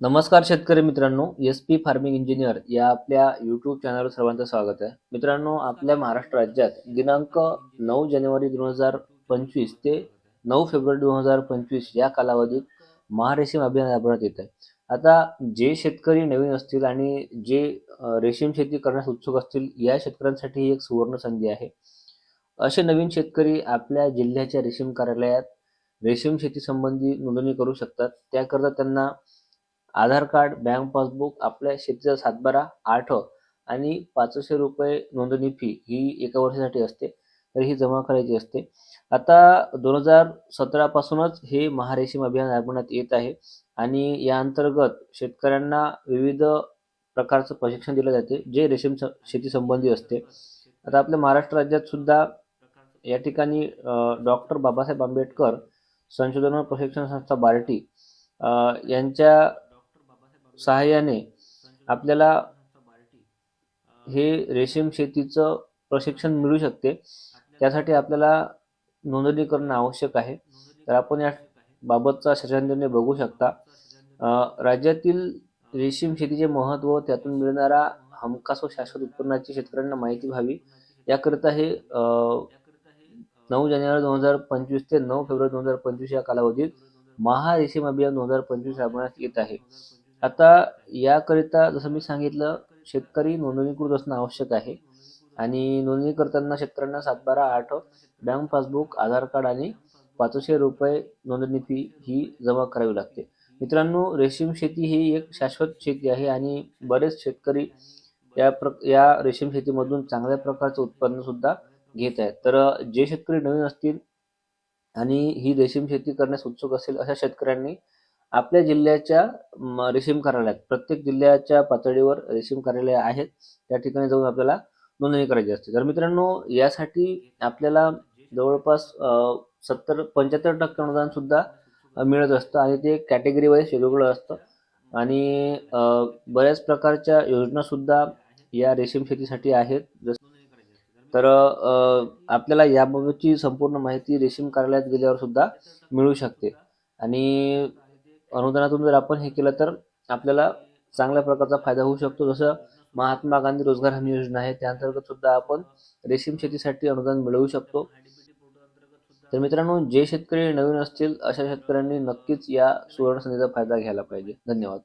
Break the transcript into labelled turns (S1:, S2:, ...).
S1: नमस्कार शेतकरी मित्रांनो एस पी फार्मिंग इंजिनियर या आपल्या यूट्यूब चॅनलवर सर्वांचं स्वागत आहे. मित्रांनो आपल्या महाराष्ट्र राज्यात दिनांक नऊ जानेवारी दोन हजार पंचवीस ते नऊ फेब्रुवारी दोन हजार पंचवीस या कालावधीत महारेशीम अभियान राबवण्यात येत आहे. आता जे शेतकरी नवीन असतील आणि जे रेशीम शेती करण्यास उत्सुक असतील या शेतकऱ्यांसाठी एक सुवर्ण संधी आहे. असे नवीन शेतकरी आपल्या जिल्ह्याच्या रेशीम कार्यालयात रेशीम शेती संबंधी नोंदणी करू शकतात. त्याकरता त्यांना आधार कार्ड बँक पासबुक आपल्या शेतीचा सातबारा आठ आणि पाचशे रुपये नोंदणी फी ही एका वर्षासाठी असते. तर ही जमा करायची असते. आता दोन हजार सतरापासूनच हे महारेशीम अभियान राबवण्यात येत आहे आणि या अंतर्गत शेतकऱ्यांना विविध प्रकारचं प्रशिक्षण दिलं जाते जे रेशीम स- शेती संबंधी असते. आता आपल्या महाराष्ट्र राज्यात सुद्धा या ठिकाणी डॉक्टर बाबासाहेब आंबेडकर संशोधन व प्रशिक्षण संस्था बार्टी यांच्या सहाय्याने आपल्याला हे रेशीम शेतीचं प्रशिक्षण मिळू शकते. त्यासाठी आपल्याला नोंदणी करणं आवश्यक आहे. तर आपण या बाबतचा शासन बघू शकता. राज्यातील रेशीम शेतीचे महत्त्व त्यातून मिळणारा हमखास व शाश्वत उत्पन्नाची शेतकऱ्यांना माहिती व्हावी. याकरिता हे नऊ जानेवारी दोन हजार पंचवीस ते नऊ फेब्रुवारी दोन हजार पंचवीस या कालावधीत महारेशीम अभियान दोन हजार पंचवीस राबवण्यात येत आहे. आता याकरिता जसं मी सांगितलं शेतकरी नोंदणीकृत असणं आवश्यक आहे. आणि नोंदणी करताना शेतकऱ्यांना सातबारा आठ बँक पासबुक आधार कार्ड आणि पाचशे रुपये नोंदणी फी ही जमा करावी लागते. मित्रांनो रेशीम शेती ही एक शाश्वत शेती आहे आणि बरेच शेतकरी या प्र या रेशीम शेतीमधून चांगल्या प्रकारचं उत्पन्न सुद्धा घेत आहेत. तर जे शेतकरी नवीन असतील आणि ही रेशीम शेती करण्यास उत्सुक असेल अशा शेतकऱ्यांनी आपल्या जिल्ह्याच्या रेशीम कार्यालयात. प्रत्येक जिल्ह्याच्या पातळीवर रेशीम कार्यालय आहेत. त्या ठिकाणी जाऊन आपल्याला नोंदणी करायची असते. तर मित्रांनो यासाठी आपल्याला जवळपास सत्तर पंच्याहत्तर टक्के अनुदान सुद्धा मिळत असतं आणि ते कॅटेगरी वाईज वेगवेगळं असतं. आणि बऱ्याच प्रकारच्या योजना सुद्धा या रेशीम शेतीसाठी आहेत. जस तर आपल्याला याबाबतची संपूर्ण माहिती रेशीम कार्यालयात गेल्यावर सुद्धा मिळू शकते. आणि अनुदानातून जर आपण हे केलं तर आपल्याला चांगल्या प्रकारचा फायदा होऊ शकतो. जसं महात्मा गांधी रोजगार हमी योजना आहे त्याअंतर्गत सुद्धा आपण रेशीम शेतीसाठी अनुदान मिळवू शकतो. तर मित्रांनो जे शेतकरी नवीन असतील अशा शेतकऱ्यांनी नक्कीच या सुवर्ण संधीचा फायदा घ्यायला पाहिजे. धन्यवाद.